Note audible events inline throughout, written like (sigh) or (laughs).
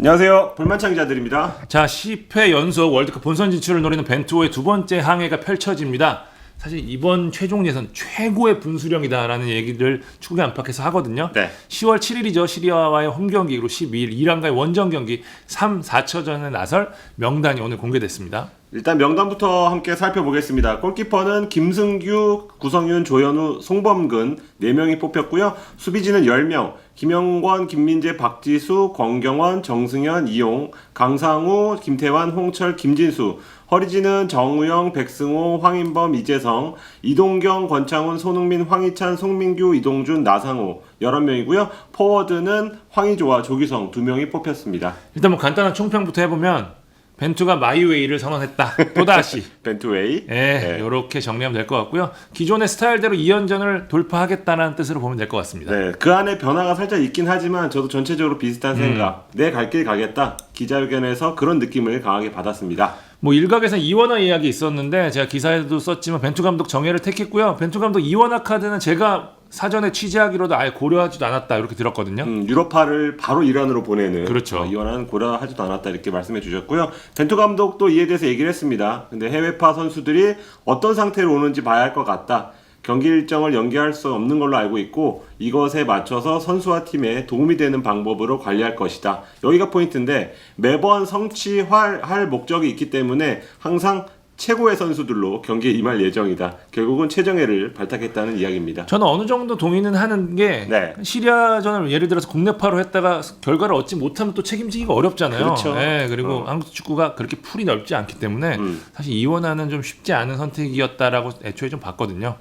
안녕하세요. 불만창 기자들입니다. 자, 10회 연속 월드컵 본선 진출을 노리는 벤투호의 두 번째 항해가 펼쳐집니다. 사실 이번 최종 예선 최고의 분수령이다라는 얘기를 축구 안팎에서 하거든요. 네. 10월 7일이죠. 시리아와의 홈 경기로 12일 이란과의 원정 경기 3, 4차전에 나설 명단이 오늘 공개됐습니다. 일단 명단부터 함께 살펴보겠습니다. 골키퍼는 김승규, 구성윤, 조현우, 송범근 4명이 뽑혔고요. 수비진은 10명. 김영권, 김민재, 박지수, 권경원, 정승현, 이용, 강상우, 김태환, 홍철, 김진수. 허리진은 정우영, 백승호, 황인범, 이재성, 이동경, 권창훈, 손흥민, 황희찬, 송민규, 이동준, 나상호 11명이고요. 포워드는 황희조와 조기성 2명이 뽑혔습니다. 일단 뭐 간단한 총평부터 해보면 벤투가 마이웨이를 선언했다. 또다시. (laughs) 벤투웨이. 예, 네. 이렇게 정리하면 될 것 같고요. 기존의 스타일대로 2연전을 돌파하겠다는 뜻으로 보면 될 것 같습니다. 네, 그 안에 변화가 살짝 있긴 하지만 저도 전체적으로 비슷한 생각. 내갈 길 가겠다. 기자회견에서 그런 느낌을 강하게 받았습니다. 뭐 일각에서 이원화 이야기 있었는데 제가 기사에도 썼지만 벤투 감독 정예를 택했고요. 벤투 감독 이원화 카드는 제가 사전에 취재하기로도 아예 고려하지도 않았다 이렇게 들었거든요. 음, 유럽파를 바로 이란으로 보내는 그렇죠. 어, 이원화는 고려하지도 않았다 이렇게 말씀해 주셨고요. 벤투 감독도 이에 대해서 얘기를 했습니다. 근데 해외파 선수들이 어떤 상태로 오는지 봐야 할 것 같다. 경기 일정을 연기할 수 없는 걸로 알고 있고 이것에 맞춰서 선수와 팀에 도움이 되는 방법으로 관리할 것이다. 여기가 포인트인데 매번 성취할 할 목적이 있기 때문에 항상 최고의 선수들로 경기에 임할 예정이다. 결국은 최정예를 발탁했다는 이야기입니다. 저는 어느 정도 동의는 하는 게 네. 시리아전을 예를 들어서 국내파로 했다가 결과를 얻지 못하면 또 책임지기가 어렵잖아요. 그렇죠. 네, 그리고 어. 한국 축구가 그렇게 풀이 넓지 않기 때문에 음. 사실 이원화는 좀 쉽지 않은 선택이었다라고 애초에 좀 봤거든요.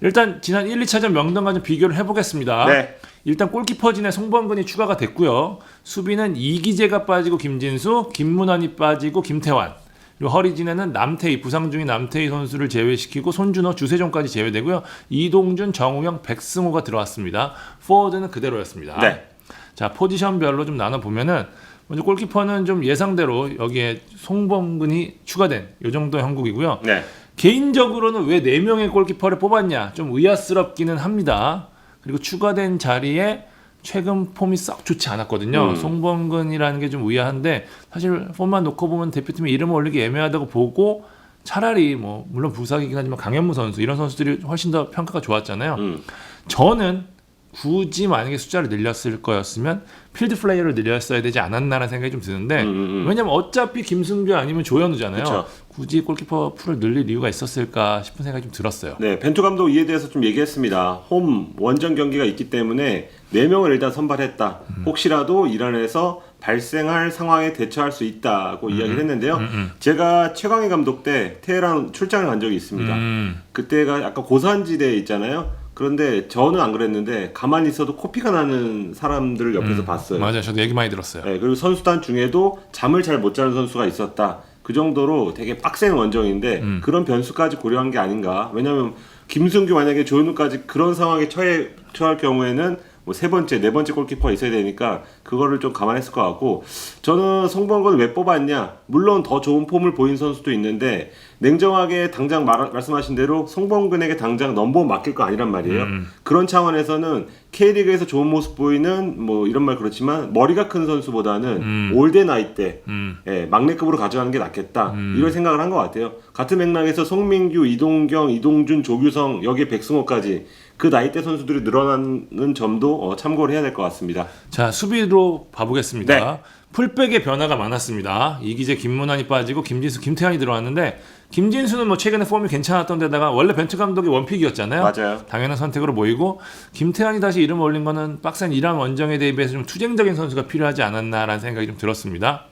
일단 지난 1, 2차전 명단과 좀 비교를 해보겠습니다. 네. 일단 골키퍼진에 송범근이 추가가 됐고요. 수비는 이기재가 빠지고 김진수, 김문환이 빠지고 김태환. 그리고 허리진에는 남태희 부상 중인 남태희 선수를 제외시키고 손준호, 주세종까지 제외되고요. 이동준, 정우영, 백승호가 들어왔습니다. 포워드는 그대로였습니다. 네. 자 포지션별로 좀 나눠 보면은 먼저 골키퍼는 좀 예상대로 여기에 송범근이 추가된 요 정도 형국이고요. 네. 개인적으로는 왜 4명의 골키퍼를 뽑았냐 좀 의아스럽기는 합니다. 그리고 추가된 자리에 최근 폼이 썩 좋지 않았거든요. 음. 송범근이라는 게좀 의아한데 사실 폼만 놓고 보면 대표팀에 이름을 올리기 애매하다고 보고 차라리 뭐 물론 부상이긴 하지만 강현무 선수 이런 선수들이 훨씬 더 평가가 좋았잖아요. 음. 저는 굳이 만약에 숫자를 늘렸을 거였으면 필드 플레이어를 늘렸어야 되지 않았나라는 생각이 좀 드는데 음, 음, 음. 왜냐면 어차피 김승규 아니면 조현우잖아요. 그쵸. 굳이 골키퍼 풀을 늘릴 이유가 있었을까 싶은 생각이 좀 들었어요. 네, 벤투 감독 이에 대해서 좀 얘기했습니다. 홈 원정 경기가 있기 때문에 4명을 일단 선발했다. 음. 혹시라도 이란에서 발생할 상황에 대처할 수 있다고 음. 이야기를 했는데요. 제가 최광희 감독 때 테헤란 출장을 간 적이 있습니다. 음, 그때가 약간 고산지대에 있잖아요. 그런데 저는 안 그랬는데 가만히 있어도 코피가 나는 사람들을 옆에서 봤어요. 음. 맞아요. 저도 얘기 많이 들었어요. 네, 그리고 선수단 중에도 잠을 잘 못 자는 선수가 있었다. 그 정도로 되게 빡센 원정인데 음. 그런 변수까지 고려한 게 아닌가. 왜냐하면 김승규 만약에 조현우까지 그런 상황에 처해 처할 경우에는 뭐 세 번째, 네 번째 골키퍼가 있어야 되니까 그거를 좀 감안했을 것 같고 저는 송범근을 왜 뽑았냐? 물론 더 좋은 폼을 보인 선수도 있는데 냉정하게 당장 말, 말씀하신 대로 송범근에게 당장 넘버원 맡길 거 아니란 말이에요. 음. 그런 차원에서는 K리그에서 좋은 모습 보이는 뭐 이런 말 그렇지만 머리가 큰 선수보다는 음. 올드 나이 때 음, 예, 막내급으로 가져가는 게 낫겠다 이런 생각을 한 것 같아요. 같은 맥락에서 송민규, 이동경, 이동준, 조규성 여기에 백승호까지 그 나이 대 선수들이 늘어나는 점도 어, 참고를 해야 될 것 같습니다. 자 수비로 봐보겠습니다. 네. 풀백의 변화가 많았습니다. 이기재, 김문환이 빠지고 김진수, 김태환이 들어왔는데 김진수는 뭐 최근에 폼이 괜찮았던 데다가 원래 벤투 감독이 원픽이었잖아요. 맞아요. 당연한 선택으로 보이고 김태환이 다시 이름 올린 거는 빡센 이란 원정에 대비해서 좀 투쟁적인 선수가 필요하지 않았나라는 생각이 좀 들었습니다.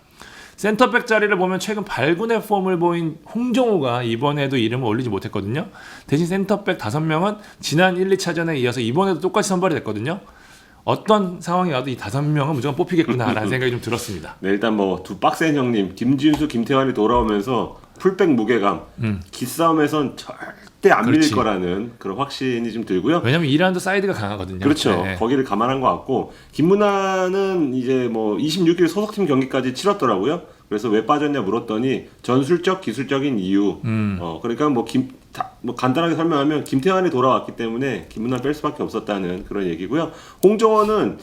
센터백 자리를 보면 최근 발군의 폼을 보인 홍정호가 이번에도 이름을 올리지 못했거든요. 대신 센터백 5명은 지난 1, 2차전에 이어서 이번에도 똑같이 선발이 됐거든요. 어떤 상황이 와도 이 5명은 무조건 뽑히겠구나라는 (laughs) 생각이 좀 들었습니다. 네, 일단 뭐 두 빡센 형님 김진수, 김태환이 돌아오면서 풀백 무게감 음. 기싸움에선 절대 안 밀릴 그렇지. 거라는 그런 확신이 좀 들고요. 왜냐면 이란도 사이드가 강하거든요. 그렇죠. 네. 거기를 감안한 것 같고 김문환은 이제 뭐 26일 소속팀 경기까지 치렀더라고요. 그래서 왜 빠졌냐 물었더니 전술적 기술적인 이유. 음. 어 그러니까 뭐김 뭐 간단하게 설명하면 김태환이 돌아왔기 때문에 김문환 뺄 수밖에 없었다는 그런 얘기고요. 홍정원은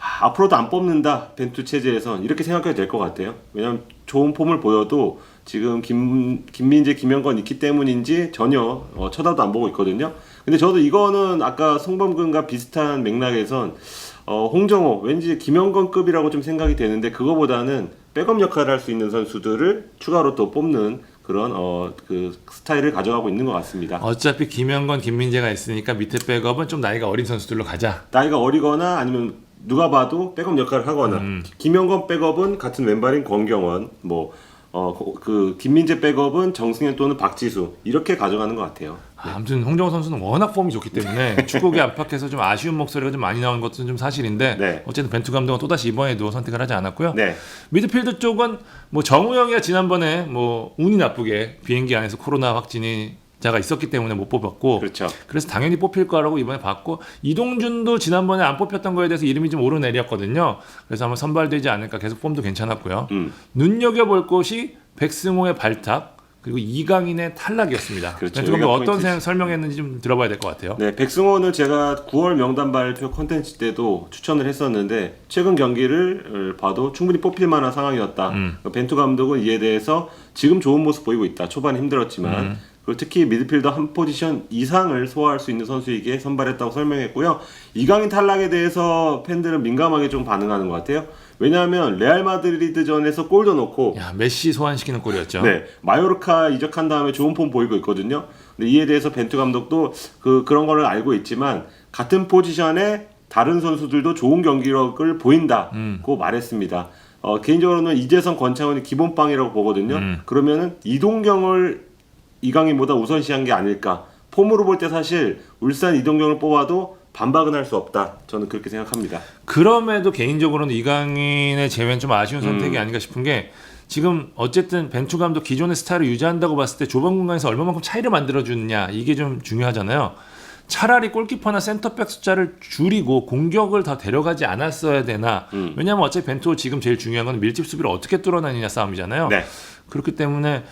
아, 앞으로도 안 뽑는다 벤투 체제에선 이렇게 생각해도 될 것 같아요. 왜냐하면 좋은 폼을 보여도 지금 김 김민재, 김영건 있기 때문인지 전혀 어, 쳐다도 안 보고 있거든요. 근데 저도 이거는 아까 송범근과 비슷한 맥락에선 어, 홍정호 왠지 김영건급이라고 좀 생각이 되는데 그거보다는 백업 역할을 할 수 있는 선수들을 추가로 또 뽑는 그런 어, 그 스타일을 가져가고 있는 것 같습니다. 어차피 김영건, 김민재가 있으니까 밑에 백업은 좀 나이가 어린 선수들로 가자. 나이가 어리거나 아니면 누가 봐도 백업 역할을 하거나 김영건 백업은 같은 왼발인 권경원 뭐 어 그 김민재 백업은 정승현 또는 박지수 이렇게 가져가는 것 같아요. 아, 아무튼 홍정호 선수는 워낙 폼이 좋기 때문에 (laughs) 축구계 안팎에서 좀 아쉬운 목소리가 좀 많이 나오는 것은 좀 사실인데 네. 어쨌든 벤투 감독은 또다시 이번에도 선택을 하지 않았고요. 네, 미드필드 쪽은 뭐 정우영이가 지난번에 뭐 운이 나쁘게 비행기 안에서 코로나 확진이 자가 있었기 때문에 못 뽑았고 그렇죠. 그래서 당연히 뽑힐 거라고 이번에 봤고 이동준도 지난번에 안 뽑혔던 거에 대해서 이름이 좀 오르내렸거든요. 그래서 아마 선발되지 않을까 계속 폼도 괜찮았고요. 음, 눈여겨볼 것이 백승호의 발탁 그리고 이강인의 탈락이었습니다. 그렇죠. 벤투 감독 여기가 어떤 포인트지. 생- 설명했는지 좀 들어봐야 될 것 같아요. 네 백승호는 제가 9월 명단 발표 콘텐츠 때도 추천을 했었는데 최근 경기를 봐도 충분히 뽑힐 만한 상황이었다. 음. 벤투 감독은 이에 대해서 지금 좋은 모습 보이고 있다. 초반에 힘들었지만 음. 그리고 특히 미드필더 한 포지션 이상을 소화할 수 있는 선수에게 선발했다고 설명했고요. 이강인 탈락에 대해서 팬들은 민감하게 좀 반응하는 것 같아요. 왜냐하면 레알 마드리드전에서 골도 넣고 야 메시 소환시키는 골이었죠. 네, 마요르카 이적한 다음에 좋은 폼 보이고 있거든요. 근데 이에 대해서 벤투 감독도 그 그런 거를 알고 있지만 같은 포지션에 다른 선수들도 좋은 경기력을 보인다고 음. 말했습니다. 어, 개인적으로는 이재성, 권창훈이 기본빵이라고 보거든요. 음. 그러면은 이동경을 이강인보다 우선시한 게 아닐까. 폼으로 볼 때 사실 울산 이동경을 뽑아도 반박은 할 수 없다. 저는 그렇게 생각합니다. 그럼에도 개인적으로는 이강인의 제외는 좀 아쉬운 선택이 음. 아닌가 싶은 게 지금 어쨌든 벤투 감독 기존의 스타일을 유지한다고 봤을 때 좁은 공간에서 얼마만큼 차이를 만들어 주느냐 이게 좀 중요하잖아요. 차라리 골키퍼나 센터백 숫자를 줄이고 공격을 더 데려가지 않았어야 되나? 음. 왜냐하면 어차피 벤투 지금 제일 중요한 건 밀집 수비를 어떻게 뚫어내느냐 싸움이잖아요. 네. 그렇기 때문에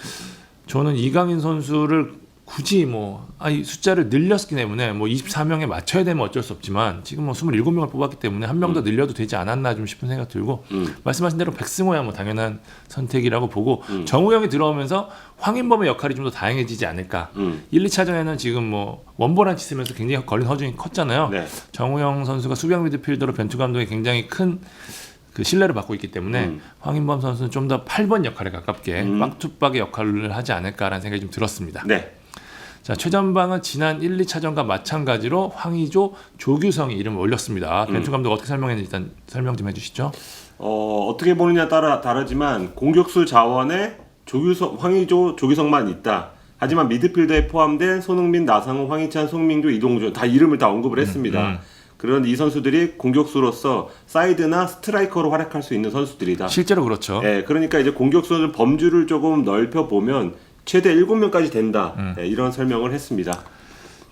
저는 이강인 선수를 굳이 뭐, 아, 이 숫자를 늘렸기 때문에 뭐 24명에 맞춰야 되면 어쩔 수 없지만 지금 뭐 27명을 뽑았기 때문에 한 명 더 늘려도 되지 않았나 좀 싶은 생각 들고 음. 말씀하신 대로 백승호야 뭐 당연한 선택이라고 보고 음. 정우영이 들어오면서 황인범의 역할이 좀 더 다양해지지 않을까. 음. 1, 2차전에는 지금 뭐 원보란치 쓰면서 굉장히 걸린 허중이 컸잖아요. 네. 정우영 선수가 수비형 미드필더로 벤투 감독이 굉장히 큰 그 신뢰를 받고 있기 때문에 음. 황인범 선수는 좀 더 8번 역할에 가깝게 음. 빡투빡의 역할을 하지 않을까라는 생각이 좀 들었습니다. 네. 자 최전방은 지난 1, 2차전과 마찬가지로 황의조, 조규성이 이름을 올렸습니다. 음. 벤투 감독 어떻게 설명했는지 일단 설명 좀 해주시죠. 어, 어떻게 보느냐 따라 다르지만 공격수 자원에 조규성, 황의조, 조규성만 있다. 하지만 미드필더에 포함된 손흥민, 나상호, 황희찬, 송민규, 이동준 다 이름을 다 언급을 했습니다. 음. 그런데 이 선수들이 공격수로서 사이드나 스트라이커로 활약할 수 있는 선수들이다. 실제로 그렇죠. 예, 그러니까 이제 공격수는 범주를 조금 넓혀 보면 최대 7명까지 된다. 음. 예, 이런 설명을 했습니다.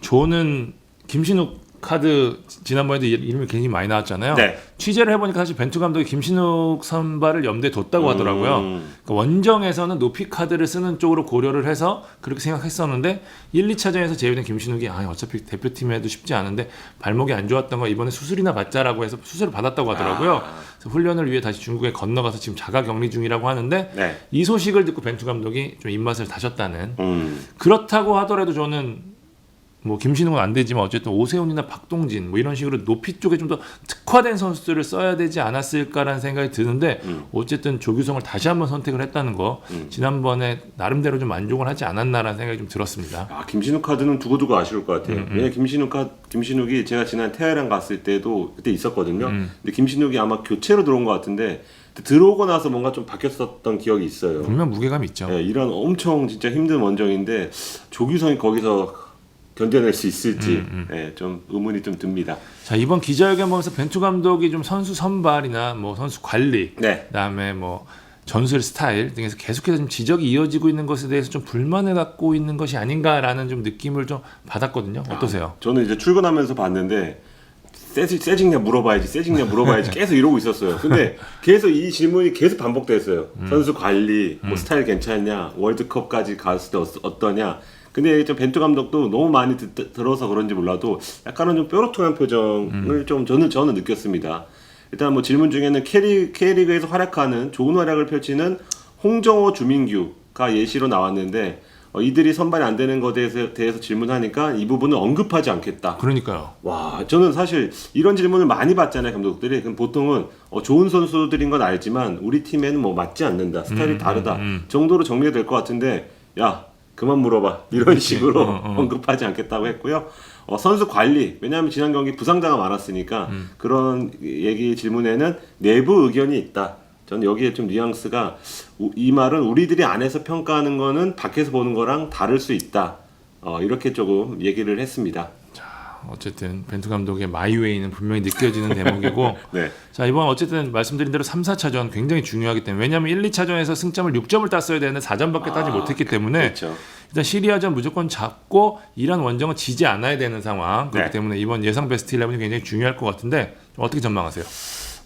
조는 김신욱 카드 지난번에도 이- 이름이 굉장히 많이 나왔잖아요. 네. 취재를 해보니까 사실 벤투 감독이 김신욱 선발을 염두에 뒀다고 하더라고요. 음. 그러니까 원정에서는 높이 카드를 쓰는 쪽으로 고려를 해서 그렇게 생각했었는데 1, 2차전에서 제외된 김신욱이 아 어차피 대표팀에도 쉽지 않은데 발목이 안 좋았던 거 이번에 수술이나 받자라고 해서 수술을 받았다고 하더라고요. 아. 그래서 훈련을 위해 다시 중국에 건너가서 지금 자가 격리 중이라고 하는데 네. 이 소식을 듣고 벤투 감독이 좀 입맛을 다셨다는 음. 그렇다고 하더라도 저는 뭐 김신욱은 안 되지만 어쨌든 오세훈이나 박동진 뭐 이런 식으로 높이 쪽에 좀 더 특화된 선수들을 써야 되지 않았을까라는 생각이 드는데 음. 어쨌든 조규성을 다시 한번 선택을 했다는 거 음. 지난번에 나름대로 좀 만족을 하지 않았나라는 생각이 좀 들었습니다. 아, 김신욱 카드는 두고두고 아쉬울 것 같아요. 음, 음. 왜냐 김신욱 카 김신욱이 제가 지난 테헤란 갔을 때도 그때 있었거든요. 음. 근데 김신욱이 아마 교체로 들어온 것 같은데 들어오고 나서 뭔가 좀 바뀌었었던 기억이 있어요. 분명 무게감이 있죠. 예, 이런 엄청 진짜 힘든 원정인데 조규성이 거기서 견뎌낼 수 있을지 음, 예, 좀 의문이 좀 듭니다. 자 이번 기자회견 보면서 벤투 감독이 좀 선수 선발이나 뭐 선수 관리 네. 그다음에 뭐 전술 스타일 등에서 계속해서 좀 지적이 이어지고 있는 것에 대해서 좀 불만을 갖고 있는 것이 아닌가라는 좀 느낌을 좀 받았거든요. 어떠세요? 저는 이제 출근하면서 봤는데 세지, 세징냐 물어봐야지 세징냐 물어봐야지 (laughs) 계속 이러고 있었어요. 근데 계속 이 질문이 계속 반복됐어요. 선수 관리, 뭐 스타일 괜찮냐, 월드컵까지 갔을 때 어떠- 어떠냐. 근데 좀 벤투 감독도 너무 많이 듣- 들어서 그런지 몰라도 약간은 좀 뾰로통한 표정을 좀 저는 저는 느꼈습니다. 일단 뭐 질문 중에는 K리, K리그에서 활약하는 좋은 활약을 펼치는 홍정호, 주민규가 예시로 나왔는데 어, 이들이 선발이 안 되는 것에 대해서, 대해서 질문하니까 이 부분은 언급하지 않겠다. 그러니까요. 와, 저는 사실 이런 질문을 많이 받잖아요, 감독들이. 그럼 보통은 어, 좋은 선수들인 건 알지만 우리 팀에는 뭐 맞지 않는다, 스타일이 다르다 정도로 정리가 될 것 같은데, 야, 그만 물어봐. 이런 식으로 어, 어. 언급하지 않겠다고 했고요. 어, 선수 관리, 왜냐하면 지난 경기 부상자가 많았으니까 그런 얘기 질문에는 내부 의견이 있다. 저는 여기에 좀 뉘앙스가 우- 이 말은 우리들이 안에서 평가하는 거는 밖에서 보는 거랑 다를 수 있다. 어, 이렇게 조금 얘기를 했습니다. 어쨌든 벤투 감독의 마이웨이는 분명히 느껴지는 (laughs) 대목이고 네. 자 이번 어쨌든 말씀드린 대로 3, 4차전 굉장히 중요하기 때문에 왜냐하면 1, 2차전에서 승점을 6점을 땄어야 되는데 4점밖에 따지 못했기 때문에 그렇죠. 일단 시리아전 무조건 잡고 이란 원정은 지지 않아야 되는 상황 그렇기 네. 때문에 이번 예상 베스트 11이 굉장히 중요할 것 같은데 어떻게 전망하세요?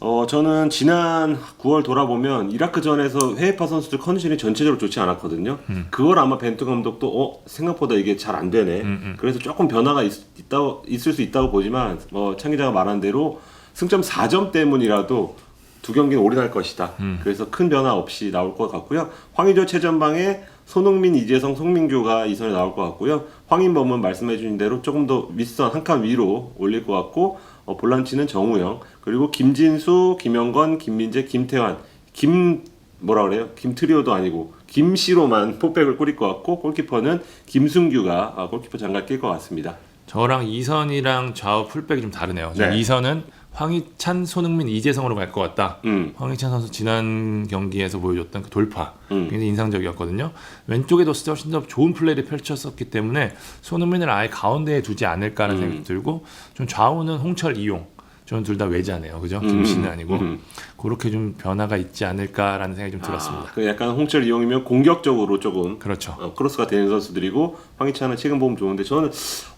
어, 저는 지난 9월 돌아보면 이라크전에서 해외파 선수들 컨디션이 전체적으로 좋지 않았거든요. 그걸 아마 벤투 감독도 어, 생각보다 이게 잘 안 되네. 그래서 조금 변화가 있, 있다, 있을 수 있다고 보지만 뭐 창기자가 말한 대로 승점 4점 때문이라도 두 경기는 올인할 것이다. 그래서 큰 변화 없이 나올 것 같고요. 황의조 최전방에 손흥민, 이재성, 송민규가 이 선에 나올 것 같고요. 황인범은 말씀해 주신 대로 조금 더 윗선 한 칸 위로 올릴 것 같고 어, 볼란치는 정우영 그리고 김진수, 김영건, 김민재, 김태환, 김 뭐라 그래요? 김트리오도 아니고 김씨로만 (laughs) 포백을 꾸릴 것 같고 골키퍼는 김승규가 아, 골키퍼 장갑 낄 것 같습니다. 저랑 이선이랑 좌우 풀백이 좀 다르네요. 저 네. 이선은 황희찬, 손흥민, 이재성으로 갈 것 같다. 음, 황희찬 선수 지난 경기에서 보여줬던 그 돌파 음. 굉장히 인상적이었거든요. 왼쪽에 뒀을 때 훨씬 더 좋은 플레이를 펼쳤었기 때문에 손흥민을 아예 가운데에 두지 않을까라는 음. 생각이 들고 좀 좌우는 홍철 이용 저는 둘 다 외자네요. 그죠? 음, 김씨는 아니고 음. 그렇게 좀 변화가 있지 않을까라는 생각이 좀 들었습니다. 아, 그 약간 홍철 이용이면 공격적으로 조금 그렇죠. 어, 크로스가 되는 선수들이고 황희찬은 최근 보면 좋은데 저는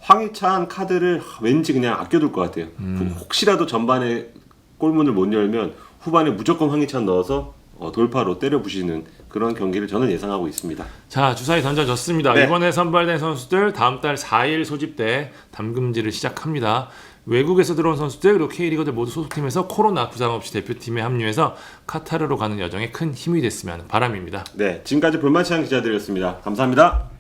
황희찬 카드를 왠지 그냥 아껴둘 것 같아요. 그 혹시라도 전반에 골문을 못 열면 후반에 무조건 황희찬 넣어서 어, 돌파로 때려 부시는 그런 경기를 저는 예상하고 있습니다. 자 주사위 던져졌습니다. 네. 이번에 선발된 선수들 다음 달 4일 소집돼 담금질을 시작합니다. 외국에서 들어온 선수들 그리고 K리거들 모두 소속팀에서 코로나 부상 없이 대표팀에 합류해서 카타르로 가는 여정에 큰 힘이 됐으면 하는 바람입니다. 네, 지금까지 볼만치한 기자들이었습니다. 감사합니다.